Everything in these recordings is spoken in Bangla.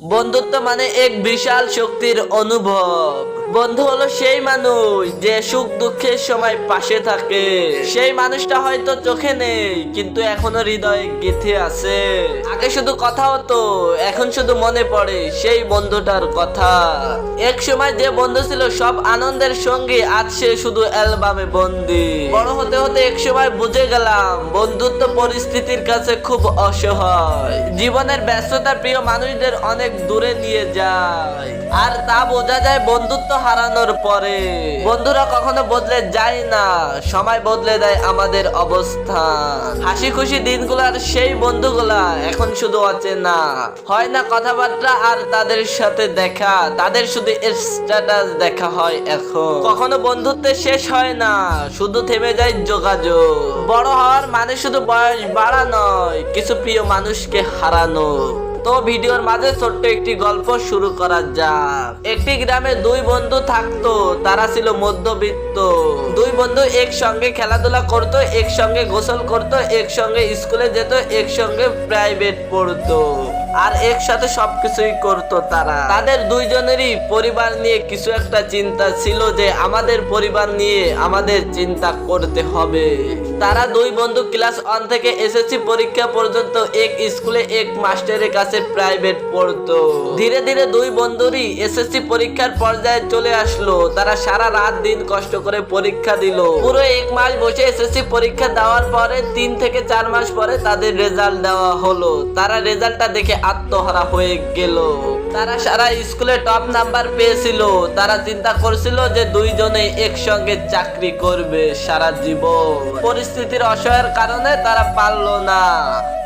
বন্ধুত্ব মানে এক বিশাল শক্তির অনুভব। বন্ধু হলো সেই মানুষ যে সুখ দুঃখের সময় পাশে থাকে। সেই মানুষটা হয়তো চোখে নেই, কিন্তু এখনও হৃদয়ে গেথে আছে। আগে শুধু কথা হতো, এখন শুধু মনে পড়ে সেই বন্ধুটার কথা। এক সময় যে বন্ধু ছিল সব আনন্দের সঙ্গে, আজ সে শুধু অ্যালবামে বন্দি। বড় হতে হতে এক সময় বুঝে গেলাম, বন্ধুত্ব পরিস্থিতির কাছে খুব অসহায়। জীবনের ব্যস্ততা প্রিয় মানুষদের অনেক দূরে নিয়ে যায়। আর তা বোঝা যায় বন্ধুত্ব হারানোর পরে। বন্ধুরা কখনো বদলে যায় না, সময় বদলে দেয় আমাদের অবস্থান। হাসি খুশি দিনগুলার সেই বন্ধুগুলা এখন শুধু অচেনা। হয় না কথাবার্তা আর তাদের সাথে দেখা, তাদের শুধু স্ট্যাটাস দেখা হয় এখন। কখনো বন্ধুত্বের শেষ হয় না, শুধু থেমে যায় যোগাযোগ। বড় হওয়ার মানে শুধু বয়স বাড়া নয়, কিছু প্রিয় মানুষকে হারানো। তো ভিডিওর মাঝে ছোট্ট একটি গল্প শুরু করা যাক। একটি গ্রামে দুই বন্ধু থাকতো, তারা ছিল মধ্যবিত্ত। দুই বন্ধু একসঙ্গে খেলাধুলা করতো, একসঙ্গে গোসল করতো, একসঙ্গে স্কুলে যেত, একসঙ্গে প্রাইভেট পড়তো। আর একসাথে সবকিছুই করতো তারা। তাদের দুইজনেরই পরিবার নিয়ে কিছু একটা চিন্তা ছিল যে আমাদের পরিবার নিয়ে আমাদের চিন্তা করতে হবে। তারা দুই বন্ধু ক্লাস ওয়ান থেকে এসএসসি পরীক্ষা পর্যন্ত এক স্কুলে এক মাস্টারের কাছে প্রাইভেট পড়তো। ধীরে ধীরে দুই বন্ধুরই এসএসসি পরীক্ষার পর্যায়ে চলে আসলো। তারা সারা রাত দিন কষ্ট করে পরীক্ষা দিল পুরো এক মাস বসে এসএসসি পরীক্ষা দেওয়ার পরে তিন থেকে চার মাস পরে তাদের রেজাল্ট দেওয়া হলো। তারা রেজাল্টটা দেখে আত্মহারা হয়ে গেল। তারা সারা স্কুলে টপ নাম্বার পেয়েছিল। তারা চিন্তা করছিল যে দুইজনে একসঙ্গে চাকরি করবে সারা জীবন। পরিস্থিতির অসহায়ের কারণে তারা পারল না।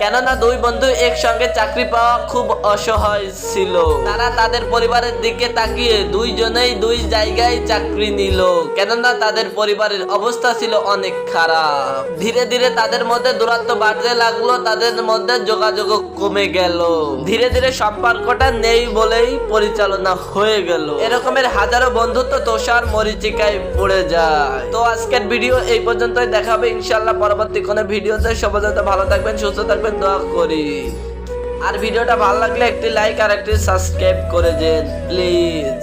কেননা দুই বন্ধু একসঙ্গে চাকরি পাওয়া খুব অসহায় ছিল। তারা তাদের পরিবারের দিকে তাকিয়ে দুইজনেই দুই জায়গায় চাকরি নিল। কেননা তাদের পরিবারের অবস্থা ছিল অনেক খারাপ। ধীরে ধীরে তাদের মধ্যে দূরত্ব বাড়তে লাগল, তাদের মধ্যে যোগাযোগ কমে গেল। ধীরে ধীরে সম্পর্কটা নেই বলেই পরিচালনা হয়ে গেল। এরকমের হাজারো বন্ধুত্ব তোষার মরিচিকায় পড়ে যায়। তো আজকের ভিডিও এই পর্যন্তই। দেখাবে ইনশাল্লাহ পরবর্তী কোনো ভিডিওতে। সবাই ভালো থাকবেন, সুস্থ থাকবেন, দোয়া করি। আর ভিডিওটা ভালো লাগলে একটি লাইক আর একটি সাবস্ক্রাইব করে দেন প্লিজ